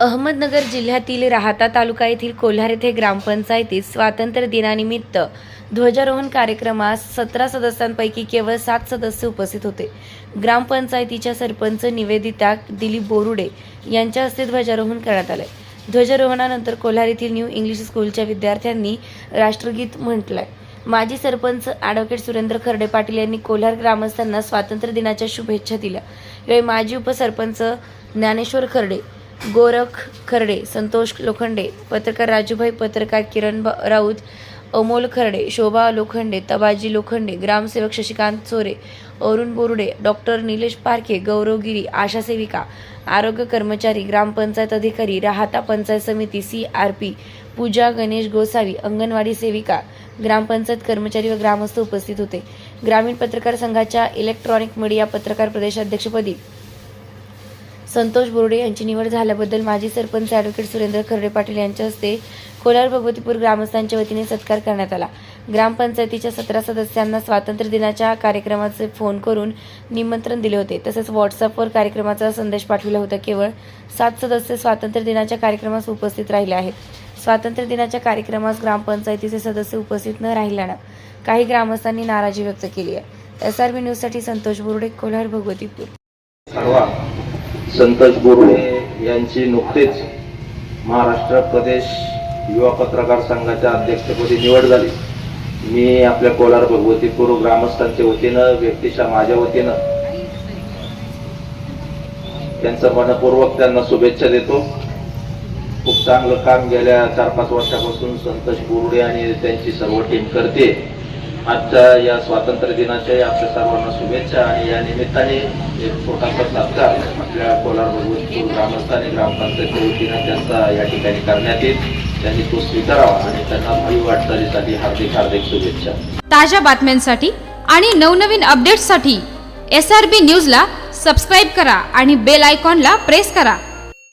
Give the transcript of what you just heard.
अहमदनगर जिल्ह्यातील राहाता तालुका येथील कोल्हार येथे ग्रामपंचायतीत स्वातंत्र्य दिनानिमित्त ध्वजारोहण कार्यक्रमास सतरा सदस्यांपैकी केवळ सात सदस्य उपस्थित होते. ग्रामपंचायतीच्या सरपंच निवेदिता दिलीप बोरुडे यांच्या हस्ते ध्वजारोहण करण्यात आले ध्वजारोहणानंतर कोल्हार येथील न्यू इंग्लिश स्कूलच्या विद्यार्थ्यांनी राष्ट्रगीत म्हटलंय. माजी सरपंच ॲडव्होकेट सुरेंद्र खर्डे पाटील यांनी कोल्हार ग्रामस्थांना स्वातंत्र्य दिनाच्या शुभेच्छा दिल्या. यावेळी माजी उपसरपंच ज्ञानेश्वर खर्डे गोरख खर्डे संतोष लोखंडे पत्रकार राजूभाई पत्रकार किरण राऊत अमोल खर्डे शोभा लोखंडे तबाजी लोखंडे ग्रामसेवक शशिकांत चोरे अरुण बोरुडे डॉक्टर निलेश पारखे गौरवगिरी आशा सेविका आरोग्य कर्मचारी ग्रामपंचायत अधिकारी राहता पंचायत समिती C R P Puja Ganesh Gosavi anganwadi सेविका ग्रामपंचायत कर्मचारी व ग्रामस्थ उपस्थित होते. ग्रामीण पत्रकार संघाच्या इलेक्ट्रॉनिक मीडिया पत्रकार प्रदेशाध्यक्षपदी संतोष बोर्डे यांची निवड झाल्याबद्दल माजी सरपंच ॲडव्होकेट सुरेंद्र खर्डे पाटील यांच्या हस्ते कोलार भगवतीपूर ग्रामस्थांच्या वतीने सत्कार करण्यात आला. ग्रामपंचायतीच्या सतरा सदस्यांना स्वातंत्र्य दिनाच्या कार्यक्रमाचे फोन करून निमंत्रण दिले होते. तसेच व्हॉट्सअपवर कार्यक्रमाचा संदेश पाठविला होता. केवळ सात सदस्य स्वातंत्र्य दिनाच्या कार्यक्रमास उपस्थित राहिले आहेत. स्वातंत्र्य दिनाच्या कार्यक्रमास ग्रामपंचायतीचे सदस्य उपस्थित न राहिल्यानं काही ग्रामस्थांनी नाराजी व्यक्त केली आहे. एस आर बी न्यूजसाठी संतोष बोर्डे कोल्हार भगवतीपूर. संतोष बोरुडे यांची नुकतीच महाराष्ट्र प्रदेश युवा पत्रकार संघाच्या अध्यक्षपदी निवड झाली. मी आपल्या कोलार भगवतीपूर ग्रामस्थांच्या वतीनं व्यक्तिशा माझ्या वतीनं त्यांचं मनपूर्वक त्यांना शुभेच्छा देतो. खूप चांगलं काम गेल्या चार पाच वर्षापासून संतोष बोरुडे आणि त्यांची सर्व टीम करते. आजच्या या स्वातंत्र्य दिनाच्या आपल्या सर्वांना शुभेच्छा आणि या निमित्ताने एक छोटासा सत्कार आपल्या कोलार ग्रामस्थ आणि ग्रामपंचायतच्या वतीनं त्यांचा या ठिकाणी करण्यात येईल. त्यांनी तो स्वीकारावा आणि त्यांना भावी वाटचालीसाठी हार्दिक हार्दिक शुभेच्छा. ताज्या बातम्यांसाठी आणि नवनवीन अपडेट्ससाठी एस आर बी न्यूजला सबस्क्राईब करा आणि बेल आयकॉनला प्रेस करा.